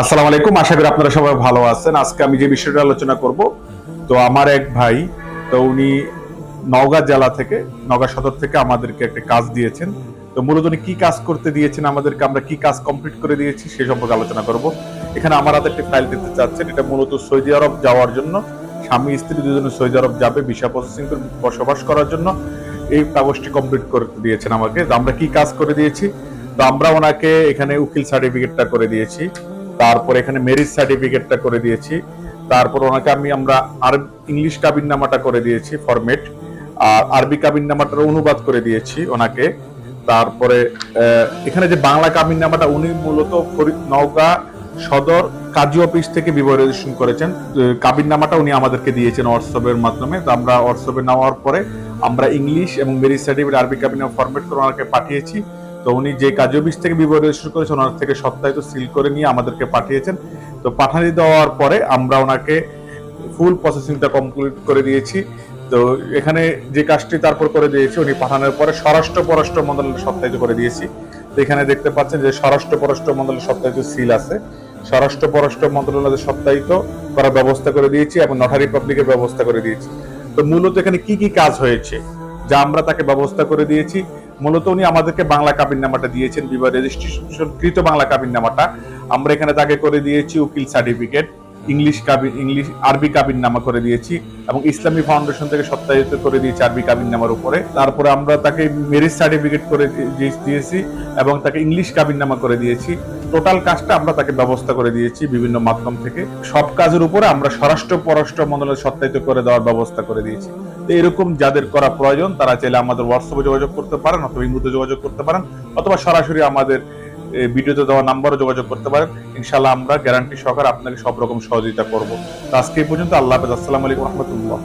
আসসালামু আলাইকুম, আশা করি আপনারা সবাই ভালো আছেন। আজকে আমি যে বিষয়টা আলোচনা করব, তো আমার এক ভাই, তো উনি নওগাঁ জেলা থেকে, নওগাঁ সদর থেকে আমাদেরকে একটা কাজ দিয়েছেন। তো মূলত উনি কি কাজ করতে দিয়েছেন, আমাদেরকে আমরা কি কাজ কমপ্লিট করে দিয়েছি সে সম্পর্কে আলোচনা করব। এখানে আমার হাতে একটি ফাইল দিতে চাচ্ছেন, এটা মূলত সৌদি আরব যাওয়ার জন্য, স্বামী, স্ত্রী দুজনে সৌদি আরব যাবে ভিসা প্রসেসিং করে বসবাস করার জন্য। এই কাগজটি কমপ্লিট করতে দিয়েছেন আমাকে। আমরা কি কাজ করে দিয়েছি? তো আমরা ওনাকে এখানে উকিল সার্টিফিকেটটা করে দিয়েছি। তারপর এখানে মেরিজ সার্টিফিকেটটা করে দিয়েছি। তারপর ওনাকে আমি আমরা আর ইংলিশ কাবিন নামাটা করে দিয়েছি ফরমেট আর আরবি কাবিন নামাটার অনুবাদ করে দিয়েছি ওনাকে। তারপরে এখানে যে বাংলা কাবিন নামাটা উনি মূলত নওগাঁ সদর কাজী অফিস থেকে রেজিস্ট্রেশন করেছেন। কাবিন নামাটা উনি আমাদেরকে দিয়েছেন হোয়াটসঅ্যাপের মাধ্যমে। তো আমরা হোয়াটসঅ্যাপে নেওয়ার পরে আমরা ইংলিশ এবং মেরিজ সার্টিফিকেট আরবি কাবিন ফরমেট করে ওনাকে পাঠিয়েছি। তো উনি যে কাজী বীজ থেকে বিবাহ শুরু করেছেন ওনার থেকে সপ্তাহে তো সিল করে নিয়ে আমাদেরকে পাঠিয়েছেন। তো পাঠানি দেওয়ার পরে আমরা ওনাকে ফুল প্রসেসিংটা কমপ্লিট করে দিয়েছি। তো এখানে যে কাজটি তারপর করে দিয়েছি, উনি পাঠানোর পরে স্বরাষ্ট্র পররাষ্ট্র মন্ত্রণালয় সপ্তাহিত করে দিয়েছি। তো এখানে দেখতে পাচ্ছেন যে স্বরাষ্ট্র পররাষ্ট্র মন্ত্রণালয় সপ্তাহিত সিল আছে। স্বরাষ্ট্র পররাষ্ট্র মন্ত্রণালয়ের সপ্তাহিত করার ব্যবস্থা করে দিয়েছি এবং নটারি পাবলিকের ব্যবস্থা করে দিয়েছি। তো মূলত এখানে কি কি কাজ হয়েছে, যা আমরা তাকে ব্যবস্থা করে দিয়েছি মূলত উনি আমাদেরকে বাংলা কাবিন নামাটা দিয়েছেন, বিবাহ রেজিস্ট্রেশন কৃত বাংলা কাবিন নামাটা আমরা এখানে তাকে করে দিয়েছি উকিল সার্টিফিকেট ইংলিশ কাবিন ইংলিশ আরবি কাবিন নামা করে দিয়েছি এবং ইসলামী ফাউন্ডেশন থেকে সত্যায়িত করে দিয়েছি আরবি কাবিন নামার উপরে। তারপরে আমরা তাকে মেরিজ সার্টিফিকেট করে দিয়ে- দিয়েছি এবং তাকে ইংলিশ কাবিন নামা করে দিয়েছি। টোটাল কাজটা আমরা তাকে ব্যবস্থা করে দিয়েছি বিভিন্ন মাধ্যম থেকে। সব কাজের উপরে আমরা স্বরাষ্ট্র পররাষ্ট্র মন্ত্রণালয় সত্যায়িত করে দেওয়ার ব্যবস্থা করে দিয়েছি। তো এরকম যাদের করা প্রয়োজন, তারা চাইলে আমাদের হোয়াটসঅ্যাপে যোগাযোগ করতে পারেন অথবা ইমুতে যোগাযোগ করতে পারেন অথবা সরাসরি আমাদের ভিডিওতে দেওয়া নাম্বারও যোগাযোগ করতে পারেন। ইনশাল্লাহ আমরা গ্যারান্টি সহকারে আপনাকে সব রকম সহযোগিতা করব। আজকে পর্যন্ত আল্লাহ হাফেজ। আসসালামু আলাইকুম রহমতুল্লাহ।